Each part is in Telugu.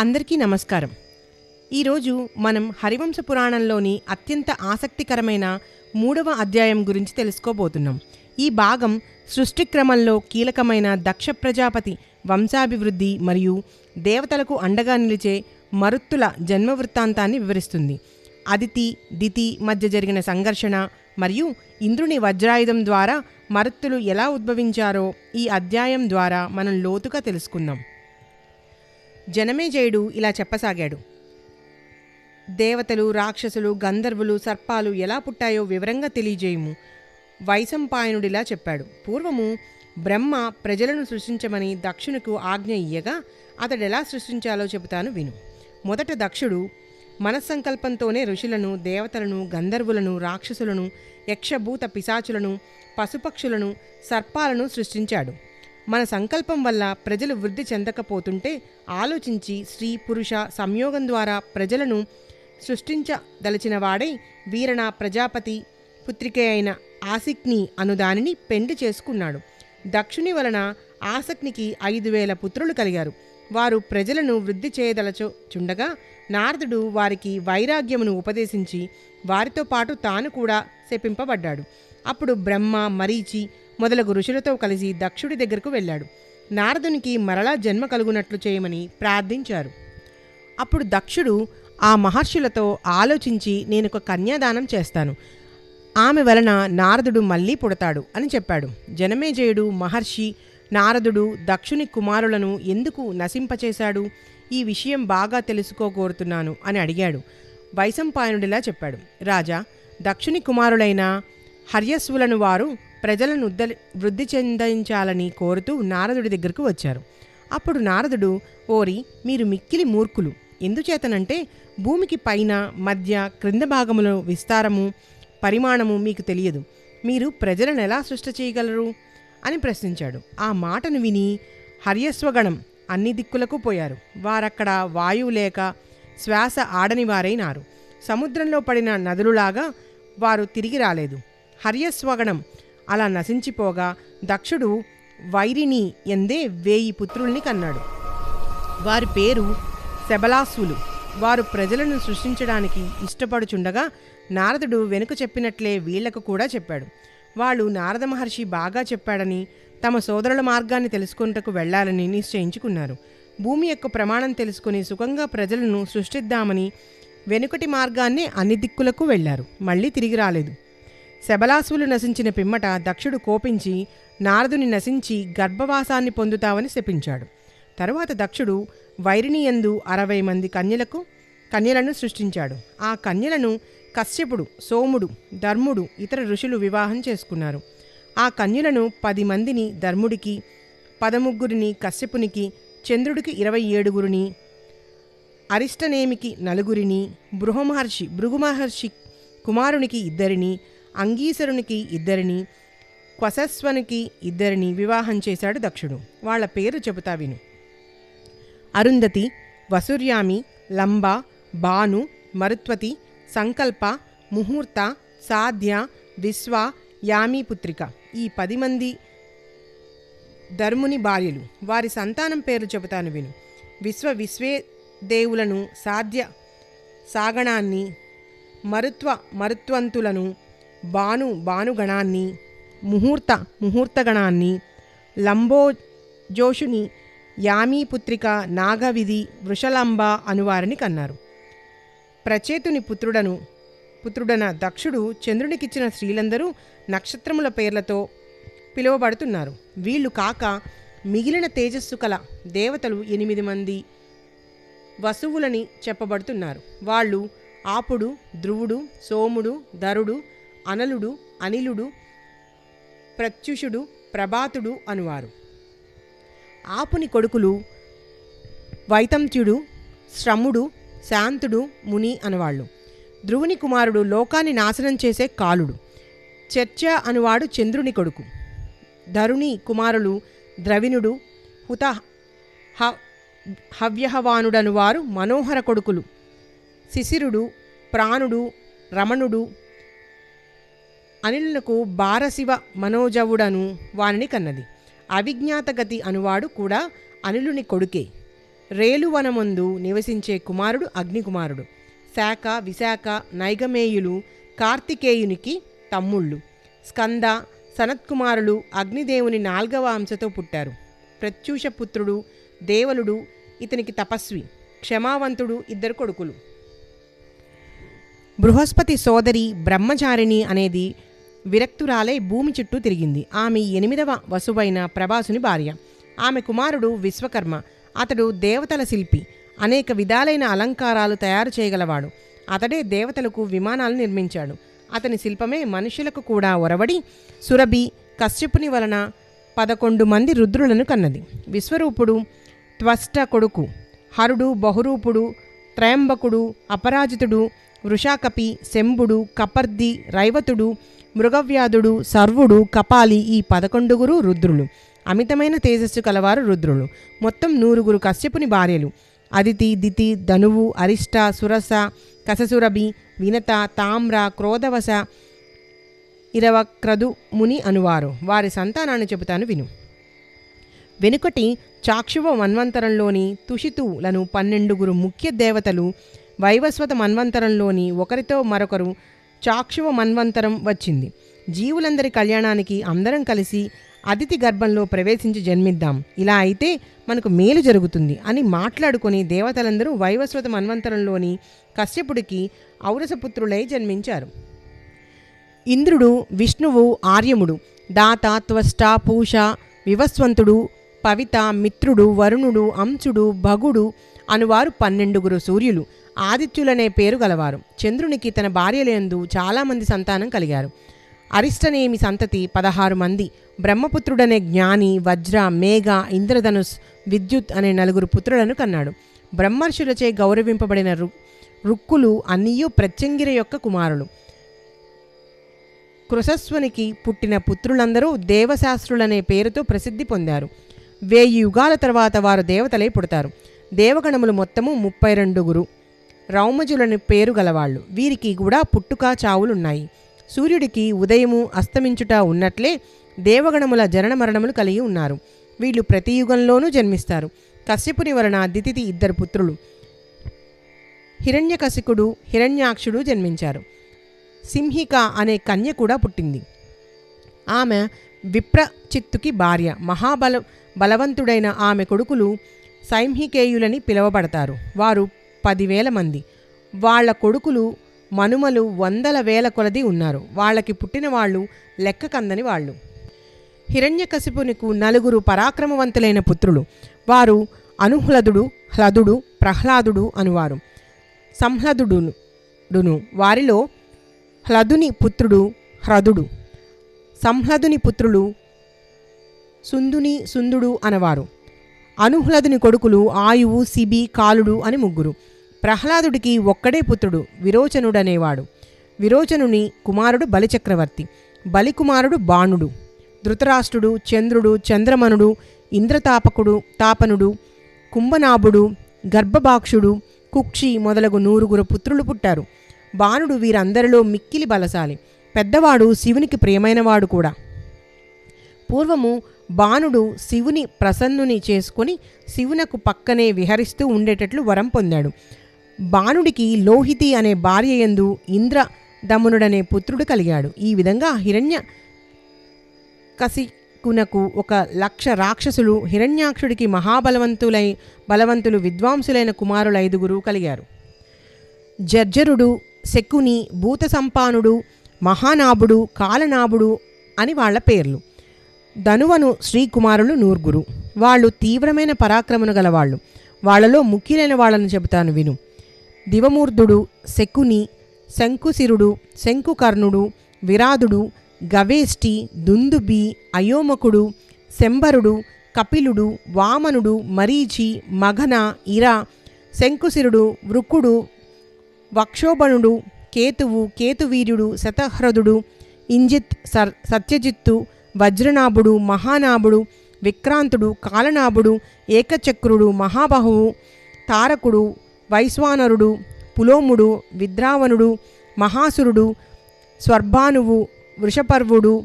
అందరికీ నమస్కారం. ఈరోజు మనం హరివంశ పురాణంలోని అత్యంత ఆసక్తికరమైన మూడవ అధ్యాయం గురించి తెలుసుకోబోతున్నాం. ఈ భాగం సృష్టి క్రమంలో కీలకమైన దక్ష ప్రజాపతి వంశాభివృద్ధి మరియు దేవతలకు అండగా నిలిచే మరుత్తుల జన్మ వృత్తాంతాన్ని వివరిస్తుంది. అదితి దితి మధ్య జరిగిన సంఘర్షణ మరియు ఇంద్రుని వజ్రాయుధం ద్వారా మరుత్తులు ఎలా ఉద్భవించారో ఈ అధ్యాయం ద్వారా మనం లోతుగా తెలుసుకుందాం. జనమేజయుడు ఇలా చెప్పసాగాడు. దేవతలు రాక్షసులు గంధర్వులు సర్పాలు ఎలా పుట్టాయో వివరంగా తెలియజేయము. వైశంపాయనుడిలా చెప్పాడు. పూర్వము బ్రహ్మ ప్రజలను సృష్టించమని దక్షునికి ఆజ్ఞ ఇయ్యగా అతడు ఎలా సృష్టించాలో చెబుతాను విను. మొదట దక్షుడు మనస్సంకల్పంతోనే ఋషులను దేవతలను గంధర్వులను రాక్షసులను యక్షభూత పిశాచులను పశుపక్షులను సర్పాలను సృష్టించాడు. మన సంకల్పం వల్ల ప్రజలు వృద్ధి చెందకపోతుంటే ఆలోచించి స్త్రీ పురుష సంయోగం ద్వారా ప్రజలను సృష్టించదలిచిన వాడై వీరణ ప్రజాపతి పుత్రికే అయిన ఆసిక్ని అనుదానిని పెండి పెండ్లి చేసుకున్నాడు. దక్షుని వలన ఆసక్నికి ఐదు వేల పుత్రులు కలిగారు. వారు ప్రజలను వృద్ధి చేయదలచుండగా నారదుడు వారికి వైరాగ్యమును ఉపదేశించి వారితో పాటు తాను కూడా శపింపబడ్డాడు. అప్పుడు బ్రహ్మ మరీచి మొదలగు ఋషులతో కలిసి దక్షుడి దగ్గరకు వెళ్ళాడు. నారదునికి మరలా జన్మ కలుగునట్లు చేయమని ప్రార్థించారు. అప్పుడు దక్షుడు ఆ మహర్షులతో ఆలోచించి నేను ఒక కన్యాదానం చేస్తాను. ఆమె వలన నారదుడు మళ్ళీ పుడతాడు అని చెప్పాడు. జనమేజయుడు మహర్షి నారదుడు దక్షుని కుమారులను ఎందుకు నశింపచేశాడు? ఈ విషయం బాగా తెలుసుకోగోరుతున్నాను అని అడిగాడు. వైశంపాయనుడిలా చెప్పాడు. రాజా దక్షుని కుమారులైన హర్యస్వులను వారు ప్రజలను వృద్ధి చెందించాలని కోరుతూ నారదుడి దగ్గరకు వచ్చారు. అప్పుడు నారదుడు ఓరి మీరు మిక్కిలి మూర్ఖులు. ఎందుచేతనంటే భూమికి పైన మధ్య క్రింద భాగములో విస్తారము పరిమాణము మీకు తెలియదు. మీరు ప్రజలను ఎలా సృష్టి చేయగలరు? అని ప్రశ్నించాడు. ఆ మాటను విని హర్యస్వగణం అన్ని దిక్కులకు పోయారు. వారక్కడ వాయువు లేక శ్వాస ఆడని వారైనారు. సముద్రంలో పడిన నదులులాగా వారు తిరిగి రాలేదు. హర్యస్వగణం అలా నశించిపోగా దక్షుడు వైరిని ఎందే వేయి పుత్రుల్ని కన్నాడు. వారి పేరు శబలాసులు. వారు ప్రజలను సృష్టించడానికి ఇష్టపడుచుండగా నారదుడు వెనుక చెప్పినట్లే వీళ్ళకు కూడా చెప్పాడు. వాళ్ళు నారద మహర్షి బాగా చెప్పాడని తమ సోదరుల మార్గాన్ని తెలుసుకున్నటకు వెళ్ళాలని నిశ్చయించుకున్నారు. భూమి యొక్క ప్రమాణం తెలుసుకుని సుఖంగా ప్రజలను సృష్టిద్దామని వెనుకటి మార్గాన్నే అన్ని దిక్కులకు వెళ్ళారు. మళ్ళీ తిరిగి రాలేదు. శబలాసువులు నశించిన పిమ్మట దక్షుడు కోపించి నారదుని నశించి గర్భవాసాన్ని పొందుతావని శపించాడు. తరువాత దక్షుడు వైరిని యందు అరవై మంది కన్యలకు కన్యలను సృష్టించాడు. ఆ కన్యలను కశ్యపుడు సోముడు ధర్ముడు ఇతర ఋషులు వివాహం చేసుకున్నారు. ఆ కన్యలను పది మందిని ధర్ముడికి పదముగ్గురిని కశ్యపునికి చంద్రుడికి ఇరవై ఏడుగురిని అరిష్టనేమికి నలుగురిని బృహమహర్షి భృగుమహర్షి కుమారునికి ఇద్దరిని అంగీసరునికి ఇద్దరిని క్వసస్వనికి ఇద్దరిని వివాహం చేశాడు దక్షుడు. వాళ్ళ పేరు చెబుతా విను. అరుంధతి వసుర్యామి లంబ భాను మరుత్వతి సంకల్ప ముహూర్త సాధ్య విశ్వ యామి పుత్రిక. ఈ పది మంది ధర్ముని భార్యలు. వారి సంతానం పేరు చెబుతాను విను. విశ్వ విశ్వే దేవులను సాధ్య సాగణాన్ని మరుత్వ మరుత్వంతులను బాను బానుగణాన్ని ముహూర్త ముహూర్తగణాన్ని లంబోజోషుని యామీపుత్రిక నాగవిధి వృషలంబ అనువారిని కన్నారు. ప్రచేతుని పుత్రుడను పుత్రుడన దక్షుడు చంద్రునికిచ్చిన స్త్రీలందరూ నక్షత్రముల పేర్లతో పిలువబడుతున్నారు. వీళ్ళు కాక మిగిలిన తేజస్సు కల దేవతలు ఎనిమిది మంది వసువులని చెప్పబడుతున్నారు. వాళ్ళు ఆపుడు ధ్రువుడు సోముడు ధరుడు అనలుడు అనిలుడు ప్రత్యుషుడు ప్రభాతుడు అనువారు. ఆపుని కొడుకులు వైతంత్యుడు శ్రముడు శాంతుడు ముని అనువాళ్ళు. ధ్రువుని కుమారుడు లోకాన్ని నాశనం చేసే కాలుడు. చర్చ అనువాడు చంద్రుని కొడుకు. ధరుణి కుమారులు ద్రవిణుడు హుత హ హవ్యహవానుడను మనోహర కొడుకులు. శిశిరుడు ప్రాణుడు రమణుడు అనిలునకు బారశివ మనోజవుడను వానిని కన్నది. అవిజ్ఞాతగతి అనువాడు కూడా అనిలుని కొడుకే. రేలువనమందు నివసించే కుమారుడు అగ్నికుమారుడు. శాఖ విశాఖ నైగమేయులు కార్తికేయునికి తమ్ముళ్ళు. స్కంద సనత్కుమారులు అగ్నిదేవుని నాల్గవ అంశతో పుట్టారు. ప్రత్యూష పుత్రుడు దేవలుడు ఇతనికి తపస్వి. క్షమావంతుడు ఇద్దరు కొడుకులు. బృహస్పతి సోదరి బ్రహ్మచారిణి అనేది విరక్తురాలై భూమి చుట్టూ తిరిగింది. ఆమె ఎనిమిదవ వసువైన ప్రభాసుని భార్య. ఆమె కుమారుడు విశ్వకర్మ. అతడు దేవతల శిల్పి. అనేక విధాలైన అలంకారాలు తయారు చేయగలవాడు. అతడే దేవతలకు విమానాలు నిర్మించాడు. అతని శిల్పమే మనుషులకు కూడా ఒరవడి సురభి కశ్యపుని వలన పదకొండు మంది రుద్రులను కన్నది. విశ్వరూపుడు త్వష్ట కొడుకు. హరుడు బహురూపుడు త్రయంబకుడు అపరాజితుడు వృషాకపి శంభుడు కపర్ది రైవతుడు మృగవ్యాధుడు సర్వుడు కపాలి ఈ పదకొండుగురు రుద్రులు. అమితమైన తేజస్సు కలవారు రుద్రులు. మొత్తం నూరుగురు కశ్యపుని భార్యలు. అదితి దితి ధనువు అరిష్ట సురస కససురభి వినత తామ్ర క్రోధవశ ఇరవక్రదు ముని అనువారు. వారి సంతానాన్ని చెబుతాను విను. వెనుకటి చాక్షువ మన్వంతరంలోని తుషితులను పన్నెండుగురు ముఖ్య దేవతలు వైవస్వత మన్వంతరంలోని ఒకరితో మరొకరు చాక్షువ మన్వంతరం వచ్చింది. జీవులందరి కళ్యాణానికి అందరం కలిసి అతిథి గర్భంలో ప్రవేశించి జన్మిద్దాం. ఇలా అయితే మనకు మేలు జరుగుతుంది అని మాట్లాడుకొని దేవతలందరూ వైవస్వత మన్వంతరంలోని కశ్యపుడికి ఔరసపుత్రులై జన్మించారు. ఇంద్రుడు విష్ణువు ఆర్యముడు దాత త్వష్ట పూష వివస్వంతుడు పవిత మిత్రుడు వరుణుడు అంశుడు భగుడు అనువారు పన్నెండుగురు సూర్యులు. ఆదిత్యులనే పేరు గలవారు. చంద్రునికి తన భార్యలందు చాలామంది సంతానం కలిగారు. అరిష్టనేమి సంతతి పదహారు మంది. బ్రహ్మపుత్రుడనే జ్ఞాని వజ్ర మేఘ ఇంద్రధనుస్ విద్యుత్ అనే నలుగురు పుత్రులను కన్నాడు. బ్రహ్మర్షులచే గౌరవింపబడిన రు రుక్కులు అన్నీయూ ప్రత్యంగిర యొక్క కుమారులు. కృశస్వనికి పుట్టిన పుత్రులందరూ దేవశాస్త్రులనే పేరుతో ప్రసిద్ధి పొందారు. వేయి యుగాల తర్వాత వారు దేవతలై పుడతారు. దేవగణములు మొత్తము ముప్పై రెండుగురు రౌమజులని పేరు గలవాళ్ళు. వీరికి కూడా పుట్టుక చావులున్నాయి. సూర్యుడికి ఉదయము అస్తమించుట ఉన్నట్లే దేవగణముల జనన మరణములు కలిగి ఉన్నారు. వీళ్ళు ప్రతి యుగంలోనూ జన్మిస్తారు. కశ్యపుని వలన దితిథి ఇద్దరు పుత్రులు. హిరణ్యకశికుడు హిరణ్యాక్షుడు జన్మించారు. సింహిక అనే కన్య కూడా పుట్టింది. ఆమె విప్రచిత్తుకి భార్య. మహాబల బలవంతుడైన ఆమె కొడుకులు సైంహికేయులని పిలువబడతారు. వారు పదివేల మంది. వాళ్ళ కొడుకులు మనుమలు వందల వేల కొలది ఉన్నారు. వాళ్ళకి పుట్టిన వాళ్ళు లెక్క కందని వాళ్ళు. హిరణ్యకశిపునికు నలుగురు పరాక్రమవంతులైన పుత్రులు. వారు అనుహ్లదుడు హ్లదుడు ప్రహ్లాదుడు అనువారు. సంహ్లదుడును వారిలో హ్లదుని పుత్రుడు హ్రదుడు. సంహ్లదుని పుత్రులు సుందుని సుందుడు అనవారు. అనుహ్లదుని కొడుకులు ఆయువు సిబి కాలుడు అని ముగ్గురు. ప్రహ్లాదుడికి ఒక్కడే పుత్రుడు విరోచనుడనేవాడు. విరోచనుని కుమారుడు బలిచక్రవర్తి బలికుమారుడు బాణుడు. ధృతరాష్ట్రుడు చంద్రుడు చంద్రమనుడు ఇంద్రతాపకుడు తాపనుడు కుంభనాభుడు గర్భభాక్షుడు కుక్షి మొదలగు నూరుగురు పుత్రులు పుట్టారు. బాణుడు వీరందరిలో మిక్కిలి బలశాలి పెద్దవాడు శివునికి ప్రియమైనవాడు కూడా. పూర్వము బాణుడు శివుని ప్రసన్నుని చేసుకొని శివునకు పక్కనే విహరిస్తూ ఉండేటట్లు వరం పొందాడు. బాణుడికి లోహితి అనే భార్య యందు ఇంద్ర దమనుడనే పుత్రుడు కలిగాడు. ఈ విధంగా హిరణ్య కసికునకు ఒక లక్ష రాక్షసులు హిరణ్యాక్షుడికి మహాబలవంతులై బలవంతులు విద్వాంసులైన కుమారులు ఐదుగురు కలిగారు. జర్జరుడు శకుని భూత సంపానుడు మహానాభుడు కాలనాభుడు అని వాళ్ళ పేర్లు. ధనువను శ్రీకుమారులు నూర్గురు. వాళ్ళు తీవ్రమైన పరాక్రమను గలవాళ్ళు. వాళ్ళలో ముఖ్యులైన వాళ్ళని చెబుతాను విను. దివమూర్ధుడు శకుని శంకుశిరుడు శంకుకర్ణుడు విరాదుడు గవేష్టి దుందుబి అయోమకుడు శంబరుడు కపిలుడు వామనుడు మరీచి మఘన ఇర శంకుశిరుడు వృక్కుడు వక్షోభణుడు కేతువు కేతువీర్యుడు శతహ్రదుడు ఇంజిత్ సర్ సత్యజిత్తు వజ్రనాభుడు మహానాభుడు విక్రాంతుడు కాలనాభుడు ఏకచక్రుడు మహాబాహువు తారకుడు వైశ్వానరుడు పులోముడు విద్రావణుడు మహాసురుడు స్వర్భానువు వృషపర్వుడు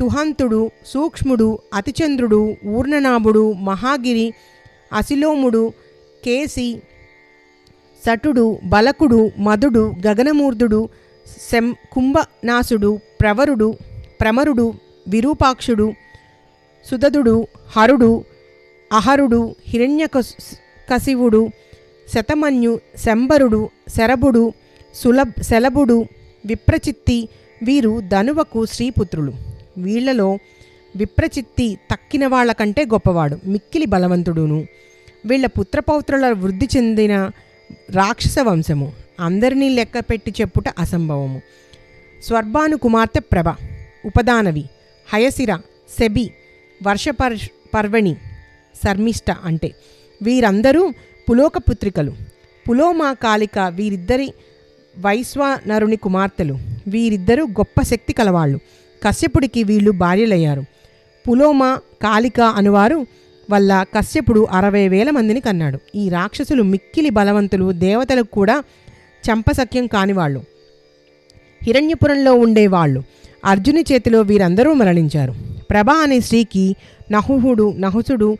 తుహంతుడు సూక్ష్ముడు అతిచంద్రుడు ఊర్ణనాభుడు మహాగిరి అసిలోముడు కేసి సటుడు బలకుడు మధుడు గగనమూర్ధుడు శం కుంభనాసుడు ప్రవరుడు ప్రమరుడు విరూపాక్షుడు సుదదుడు హరుడు అహరుడు హిరణ్యకశివుడు శతమన్యు శంబరుడు శరభుడు సులభ్ శలభుడు విప్రచిత్తి వీరు ధనువకు శ్రీపుత్రులు. వీళ్ళలో విప్రచిత్తి తక్కిన వాళ్ళకంటే గొప్పవాడు మిక్కిలి బలవంతుడును. వీళ్ళ పుత్రపౌత్రుల వృద్ధి చెందిన రాక్షస వంశము అందరినీ లెక్క పెట్టి చెప్పుట అసంభవము. స్వర్భాను కుమార్తె ప్రభ ఉపదానవి హయసిర సెబి వర్షపర్ పర్వణి శర్మిష్ట అంటే. వీరందరూ పులోక పుత్రికలు పులోమా కాళిక వీరిద్దరి వైశ్వానరుని కుమార్తెలు. వీరిద్దరూ గొప్ప శక్తి కలవాళ్ళు. కశ్యపుడికి వీళ్ళు భార్యలయ్యారు. పులోమ కాళిక అనువారు వల్ల కశ్యపుడు అరవై వేల మందిని కన్నాడు. ఈ రాక్షసులు మిక్కిలి బలవంతులు దేవతలకు కూడా చంపసఖ్యం కానివాళ్ళు. హిరణ్యపురంలో ఉండేవాళ్ళు అర్జుని చేతిలో వీరందరూ మరణించారు. ప్రభ అనే స్త్రీకి నహుహుడు నహుసుడు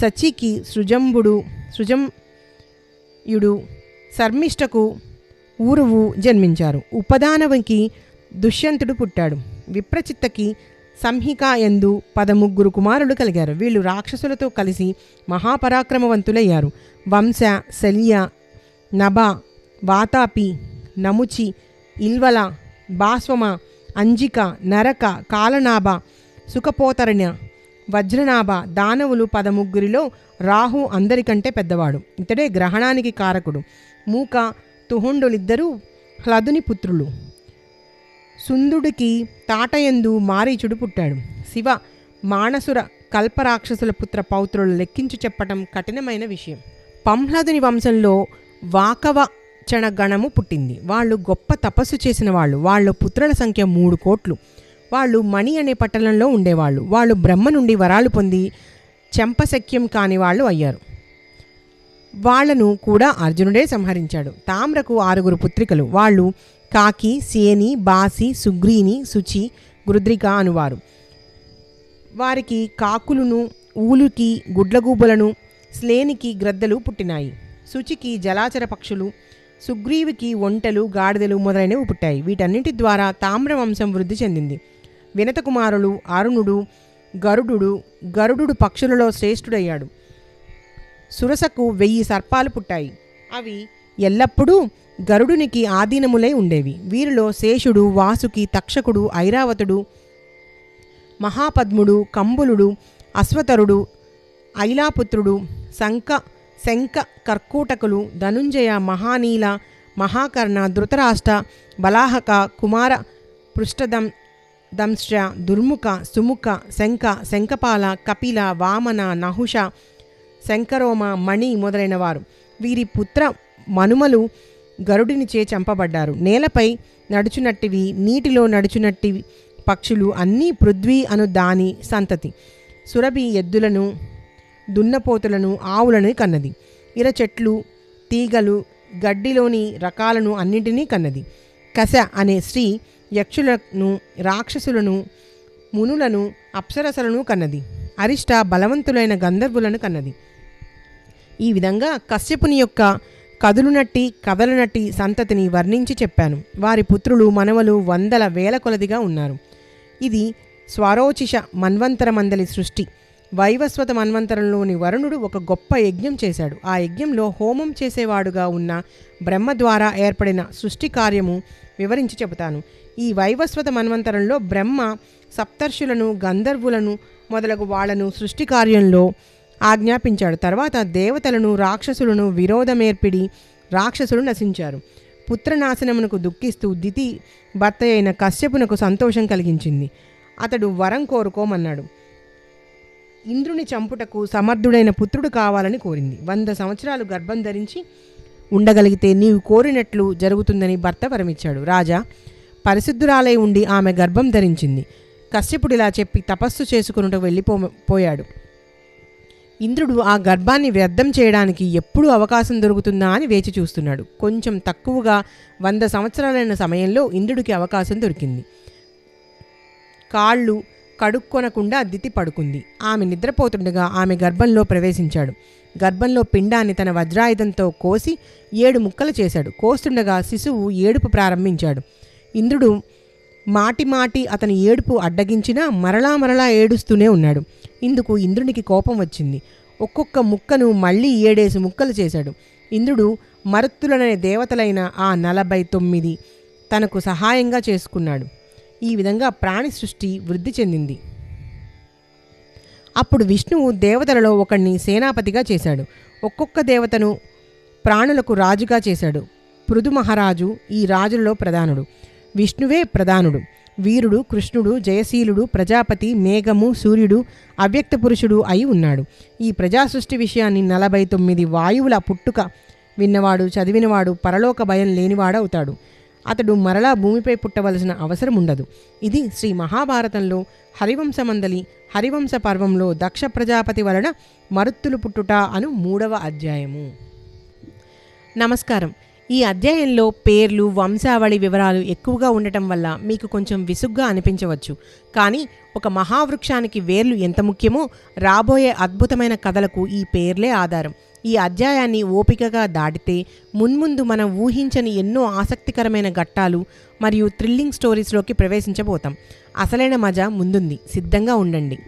సచికి సృజంబుడు సృజంయుడు శర్మిష్టకు ఊరువు జన్మించారు. ఉపదానవికి దుష్యంతుడు పుట్టాడు. విప్రచిత్తకి సంహిక ఎందు పదముగ్గురు కుమారులు కలిగారు. వీళ్ళు రాక్షసులతో కలిసి మహాపరాక్రమవంతులయ్యారు. వంశ శల్య నభ వాతాపి నముచి ఇల్వల బాస్వమ అంజిక నరక కాలనాభ సుఖపోతరణ్య వజ్రనాభ దానవులు పదముగ్గురిలో రాహు అందరికంటే పెద్దవాడు. ఇతడే గ్రహణానికి కారకుడు. మూక తుహుండులిద్దరూ హ్లదుని పుత్రులు. సుందుడికి తాటయందు మారీచుడు పుట్టాడు. శివ మానసుర కల్పరాక్షసుల పుత్ర పౌత్రులు లెక్కించి చెప్పటం కఠినమైన విషయం. పంహ్లదుని వంశంలో వాకవచన గణము పుట్టింది. వాళ్ళు గొప్ప తపస్సు చేసిన వాళ్ళు. వాళ్ళ పుత్రుల సంఖ్య మూడు కోట్లు. వాళ్ళు మణి అనే పట్టణంలో ఉండేవాళ్ళు. వాళ్ళు బ్రహ్మ నుండి వరాలు పొంది చెంపశక్యం కాని వాళ్ళు అయ్యారు. వాళ్ళను కూడా అర్జునుడే సంహరించాడు. తామ్రకు ఆరుగురు పుత్రికలు. వాళ్ళు కాకి సేని బాసి సుగ్రీని శుచి గురుద్రిక అనువారు. వారికి కాకులను ఊలుకి గుడ్లగూబలను స్లేనికి గ్రద్దలు పుట్టినాయి. శుచికి జలాచర పక్షులు సుగ్రీవికి ఒంటెలు గాడిదలు మొదలైనవి పుట్టాయి. వీటన్నిటి ద్వారా తామ్ర వంశం వృద్ధి చెందింది. వినతకుమారుడు అరుణుడు గరుడు గరుడు పక్షులలో శ్రేష్ఠుడయ్యాడు. సురసకు వెయ్యి సర్పాలు పుట్టాయి. అవి ఎల్లప్పుడూ గరుడునికి ఆధీనములై ఉండేవి. వీరిలో శేషుడు వాసుకి తక్షకుడు ఐరావతుడు మహాపద్ముడు కంబులుడు అశ్వతరుడు ఐలాపుత్రుడు శంక శంఖ కర్కూటకులు ధనుంజయ మహానీల మహాకర్ణ ధృతరాష్ట్ర బలాహక కుమార పృష్ఠదం దంశ్ర దుర్ముఖ సుముఖ శంఖ శంఖపాల కపిల వామన నహుష శంకరోమ మణి మొదలైనవారు. వీరి పుత్ర మనుమలు గరుడినిచే చంపబడ్డారు. నేలపై నడుచునట్టివి నీటిలో నడుచునట్టివి పక్షులు అన్నీ పృథ్వీ అను దాని సంతతి. సురభి ఎద్దులను దున్నపోతులను ఆవులను కన్నది. ఇర చెట్లు తీగలు గడ్డిలోని రకాలను అన్నింటినీ కన్నది. కస అనే స్త్రీ యక్షులను రాక్షసులను మునులను అప్సరసలను కన్నది. అరిష్ట బలవంతులైన గంధర్వులను కన్నది. ఈ విధంగా కశ్యపుని యొక్క కదులునట్టి కదలనట్టి సంతతిని వర్ణించి చెప్పాను. వారి పుత్రులు మనవలు వందల వేల కొలదిగా ఉన్నారు. ఇది స్వరోచిష మన్వంతర మందలి సృష్టి. వైవస్వత మన్వంతరంలోని వరుణుడు ఒక గొప్ప యజ్ఞం చేశాడు. ఆ యజ్ఞంలో హోమం చేసేవాడుగా ఉన్న బ్రహ్మ ద్వారా ఏర్పడిన సృష్టి కార్యము వివరించి చెబుతాను. ఈ వైవస్వత మన్వంతరంలో బ్రహ్మ సప్తర్షులను గంధర్వులను మొదలగు వాళ్ళను సృష్టి కార్యంలో ఆజ్ఞాపించాడు. తర్వాత దేవతలను రాక్షసులను విరోధమేర్పిడి రాక్షసులు నశించారు. పుత్రనాశనమునకు దుఃఖిస్తూ దితి భర్త అయిన కశ్యపునకు సంతోషం కలిగించింది. అతడు వరం కోరుకోమన్నాడు. ఇంద్రుని చంపుటకు సమర్థుడైన పుత్రుడు కావాలని కోరింది. వంద సంవత్సరాలు గర్భం ధరించి ఉండగలిగితే నీవు కోరినట్లు జరుగుతుందని భర్త వరమిచ్చాడు. రాజా పరిశుద్ధురాలై ఉండి ఆమె గర్భం ధరించింది. కశ్యపుడిలా చెప్పి తపస్సు చేసుకున్నట్టు వెళ్ళిపో పోయాడు. ఇంద్రుడు ఆ గర్భాన్ని వ్యర్థం చేయడానికి ఎప్పుడు అవకాశం దొరుకుతుందా అని వేచి చూస్తున్నాడు. కొంచెం తక్కువగా వంద సంవత్సరాలైన సమయంలో ఇంద్రుడికి అవకాశం దొరికింది. కాళ్ళు కడుక్కొనకుండా దితి పడుకుంది. ఆమె నిద్రపోతుండగా ఆమె గర్భంలో ప్రవేశించాడు. గర్భంలో పిండాన్ని తన వజ్రాయుధంతో కోసి ఏడు ముక్కలు చేశాడు. కోస్తుండగా శిశువు ఏడుపు ప్రారంభించాడు. ఇంద్రుడు మాటి మాటి అతని ఏడుపు అడ్డగించినా మరలా మరలా ఏడుస్తూనే ఉన్నాడు. ఇందుకు ఇంద్రునికి కోపం వచ్చింది. ఒక్కొక్క ముక్కను మళ్ళీ ఏడేసి ముక్కలు చేశాడు. ఇంద్రుడు మరుత్తులనే దేవతలైన ఆ నలభై తొమ్మిది తనకు సహాయంగా చేసుకున్నాడు. ఈ విధంగా ప్రాణి సృష్టి వృద్ధి చెందింది. అప్పుడు విష్ణువు దేవతలలో ఒకడిని సేనాపతిగా చేశాడు. ఒక్కొక్క దేవతను ప్రాణులకు రాజుగా చేశాడు. పృథు మహారాజు ఈ రాజులలో ప్రధానుడు. విష్ణువే ప్రధానుడు. వీరుడు కృష్ణుడు జయశీలుడు ప్రజాపతి మేఘము సూర్యుడు అవ్యక్త పురుషుడు అయి ఉన్నాడు. ఈ ప్రజాసృష్టి విషయాన్ని నలభై తొమ్మిది వాయువుల పుట్టుక విన్నవాడు చదివినవాడు పరలోక భయం లేనివాడవుతాడు. అతడు మరలా భూమిపై పుట్టవలసిన అవసరం ఉండదు. ఇది శ్రీ మహాభారతంలో హరివంశమందలి హరివంశ పర్వంలో దక్ష ప్రజాపతి వలన మరుత్తులు పుట్టుట అను మూడవ అధ్యాయము. నమస్కారం. ఈ అధ్యాయంలో పేర్లు వంశావళి వివరాలు ఎక్కువగా ఉండటం వల్ల మీకు కొంచెం విసుగ్గా అనిపించవచ్చు. కానీ ఒక మహావృక్షానికి వేర్లు ఎంత ముఖ్యమో రాబోయే అద్భుతమైన కథలకు ఈ పేర్లే ఆధారం. ఈ అధ్యాయాన్ని ఓపికగా దాటితే మున్ముందు మనం ఊహించని ఎన్నో ఆసక్తికరమైన ఘట్టాలు మరియు థ్రిల్లింగ్ స్టోరీస్లోకి ప్రవేశించబోతాం. అసలైన మజా ముందుంది. సిద్ధంగా ఉండండి.